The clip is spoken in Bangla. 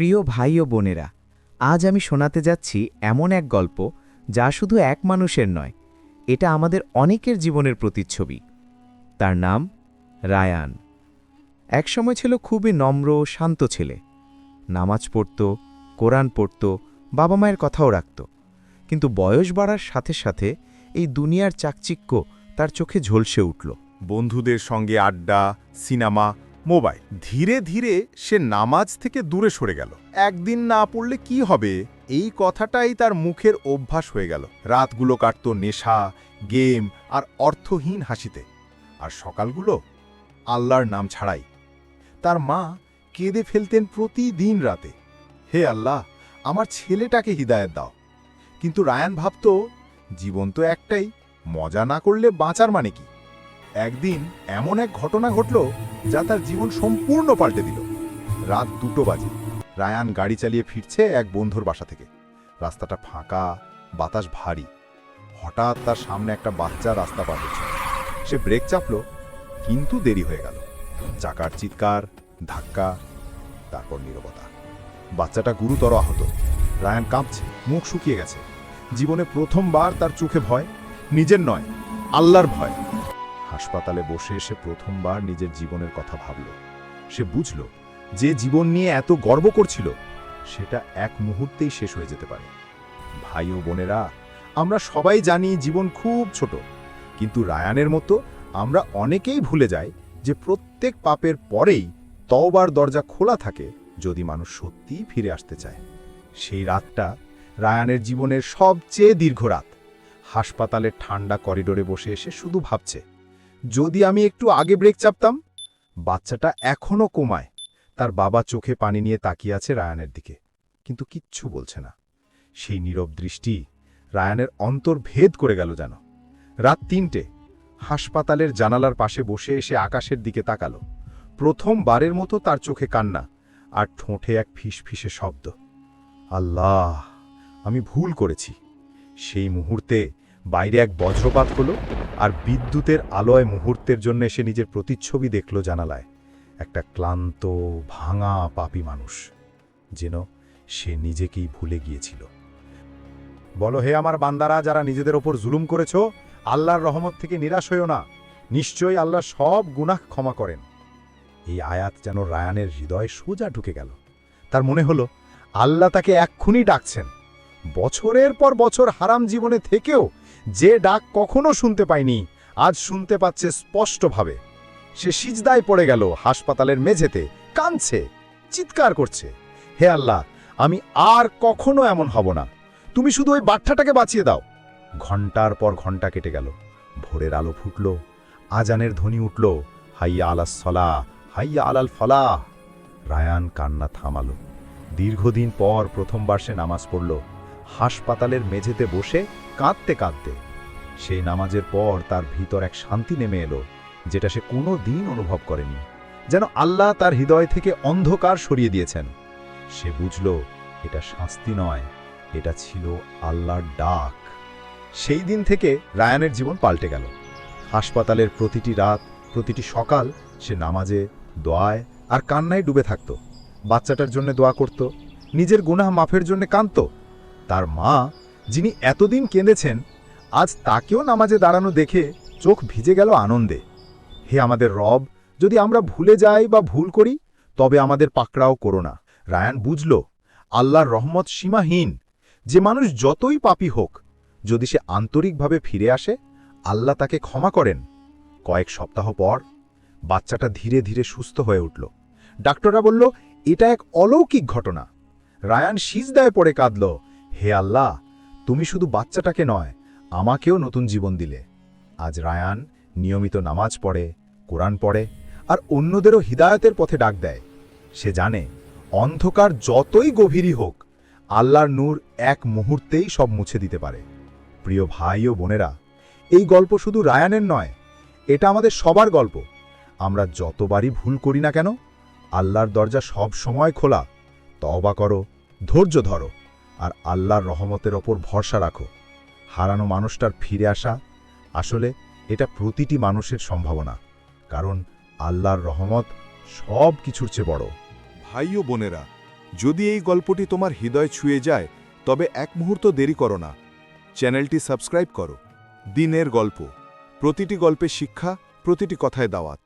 প্রিয় ভাই ও বোনেরা, আজ আমি শোনাতে যাচ্ছি এমন এক গল্প যা শুধু এক মানুষের নয়, এটা আমাদের অনেকের জীবনের প্রতিচ্ছবি। তার নাম রায়ান। একসময় ছিল খুবই নম্র, শান্ত ছেলে। নামাজ পড়ত, কোরআন পড়ত, বাবা মায়ের কথাও রাখত। কিন্তু বয়স বাড়ার সাথে সাথে এই দুনিয়ার চাকচিক্য তার চোখে ঝলসে উঠল। বন্ধুদের সঙ্গে আড্ডা, সিনেমা মোবাইল। ধীরে ধীরে সে নামাজ থেকে দূরে সরে গেল। একদিন না পড়লে কি হবে? এই কথাটাই তার মুখের অভ্যাস হয়ে গেল। রাতগুলো কাটত নেশা, গেম আর অর্থহীন হাসিতে। আর সকালগুলো আল্লাহর নাম ছাড়াই। তার মা কেঁদে ফেলতেন প্রতিদিন রাতে। হে আল্লাহ, আমার ছেলেটাকে হিদায়ত দাও। কিন্তু রায়ান ভাবত, জীবন তো একটাই, মজা না করলে বাঁচার মানে কি? একদিন এমন এক ঘটনা ঘটল যা তার জীবন সম্পূর্ণ পাল্টে দিল। রাত দুটো বাজে। রায়ান গাড়ি চালিয়ে ফিরছে এক বন্ধুর বাসা থেকে। রাস্তাটা ফাঁকা, বাতাস ভারী। হঠাৎ তার সামনে একটা বাচ্চা রাস্তা পার হচ্ছে। সে ব্রেক চাপল, কিন্তু দেরি হয়ে গেল। চাকার চিৎকার, ধাক্কা, তারপর নীরবতা। বাচ্চাটা গুরুতর আহত। রায়ান কাঁপছে, মুখ শুকিয়ে গেছে। জীবনে প্রথমবার তার চোখে ভয়, নিজের নয়, আল্লাহর ভয়। হাসপাতালে বসে এসে প্রথমবার নিজের জীবনের কথা ভাবল। সে বুঝল, যে জীবন নিয়ে এত গর্ব করছিল, সেটা এক মুহূর্তেই শেষ হয়ে যেতে পারে। ভাই ও বোনেরা, আমরা সবাই জানি জীবন খুব ছোট, কিন্তু রায়ানের মতো আমরা অনেকেই ভুলে যাই যে প্রত্যেক পাপের পরেই তওবার দরজা খোলা থাকে যদি মানুষ সত্যিই ফিরে আসতে চায়। সেই রাতটা রায়ানের জীবনের সবচেয়ে দীর্ঘ রাত। হাসপাতালের ঠান্ডা করিডোরে বসে এসে শুধু ভাবছে যদি আমি একটু আগে ব্রেক চাপতাম, বাচ্চাটা এখনও কোমায়। তার বাবা চোখে পানি নিয়ে তাকিয়ে আছে রায়ানের দিকে, কিন্তু কিচ্ছু বলছে না। সেই নীরব দৃষ্টি রায়ানের অন্তর ভেদ করে গেল যেন। রাত তিনটে, হাসপাতালের জানালার পাশে বসে এসে আকাশের দিকে তাকালো। প্রথমবারের মতো তার চোখে কান্না আর ঠোঁটে এক ফিসফিসে শব্দ। আল্লাহ, আমি ভুল করেছি। সেই মুহূর্তে বাইরে এক বজ্রপাত হলো আর বিদ্যুতের আলোয় মুহূর্তের জন্য এসে নিজের প্রতিচ্ছবি দেখল জানালায়। একটা ক্লান্ত, ভাঙা পাপী মানুষ, যেন সে নিজেকেই ভুলে গিয়েছিল। বলো হে আমার বান্দারা, যারা নিজেদের ওপর জুলুম করেছ, আল্লাহর রহমত থেকে নিরাশ হইও না। নিশ্চয়ই আল্লাহ সব গুনাহ ক্ষমা করেন। এই আয়াত যেন রায়ানের হৃদয় সোজা ঢুকে গেল। তার মনে হলো, আল্লাহ তাকে এক্ষুনি ডাকছেন। বছরের পর বছর হারাম জীবনে থেকেও যে ডাক কখনো শুনতে পায়নি আজ শুনতে পাচ্ছে স্পষ্টভাবে। সে সিজদায় পড়ে গেল, হাসপাতালের মেঝেতে, কাঁদছে, চিৎকার করছে। হে আল্লাহ, আমি আর কখনো এমন হব না। তুমি শুধু ওই বাচ্চাটাকে বাঁচিয়ে দাও। ঘণ্টার পর ঘণ্টা কেটে গেল। ভোরের আলো ফুটল, আজানের ধ্বনি উঠল, হাইয়া আলাস সলা হাইয়া আলাল ফলা রায়ান কান্না থামালো। দীর্ঘদিন পর প্রথমবার সে নামাজ পড়ল। হাসপাতালের মেঝেতে বসে কাঁদতে কাঁদতে। সেই নামাজের পর তার ভিতর এক শান্তি নেমে এলো, যেটা সে কোনো দিন অনুভব করেনি, যেন আল্লাহ তার হৃদয় থেকে অন্ধকার সরিয়ে দিয়েছেন। সে বুঝল, এটা শাস্তি নয়, এটা ছিল আল্লাহর ডাক। সেই দিন থেকে রায়ানের জীবন পাল্টে গেল। হাসপাতালের প্রতিটি রাত, প্রতিটি সকাল সে নামাজে, দোয়ায় আর কান্নায় ডুবে থাকত। বাচ্চাটার জন্য দোয়া করত, নিজের গুনাহ মাফের জন্য কাঁদত। তার মা, যিনি এতদিন কেঁদেছেন, আজ তাকেও নামাজে দাঁড়ানো দেখে চোখ ভিজে গেল আনন্দে। হে আমাদের রব, যদি আমরা ভুলে যাই বা ভুল করি, তবে আমাদের পাকড়াও করো না। রায়ান বুঝল, আল্লাহর রহমত সীমাহীন। যে মানুষ যতই পাপী হোক, যদি সে আন্তরিকভাবে ফিরে আসে, আল্লাহ তাকে ক্ষমা করেন। কয়েক সপ্তাহ পর, বাচ্চাটা ধীরে ধীরে সুস্থ হয়ে উঠল। ডাক্তাররা বলল, এটা এক অলৌকিক ঘটনা। রায়ান সিজদায় পড়ে কাঁদল। হে আল্লাহ, তুমি শুধু বাচ্চাটাকে নয়, আমাকেও নতুন জীবন দিলে। আজ রায়ান নিয়মিত নামাজ পড়ে, কোরআন পড়ে, আর অন্যদেরও হিদায়তের পথে ডাক দেয়। সে জানে, অন্ধকার যতই গভীরই হোক, আল্লাহর নূর এক মুহূর্তেই সব মুছে দিতে পারে। প্রিয় ভাই ও বোনেরা, এই গল্প শুধু রায়ানের নয়, এটা আমাদের সবার গল্প। আমরা যতবারই ভুল করি না কেন, আল্লাহর দরজা সব সময় খোলা। তওবা করো, ধৈর্য ধরো। আর আল্লাহর রহমতের ওপর ভরসা রাখো। হারানো মানুষটার ফিরে আসা আসলে এটা প্রতিটি মানুষের সম্ভাবনা, কারণ আল্লাহর রহমত সব কিছুর চেয়ে বড়। ভাই ও বোনেরা, যদি এই গল্পটি তোমার হৃদয় ছুঁয়ে যায়, তবে এক মুহূর্ত দেরি করো না। চ্যানেলটি সাবস্ক্রাইব করো। দিনের গল্প। প্রতিটি গল্পে শিক্ষা, প্রতিটি কথায় দাওয়াত।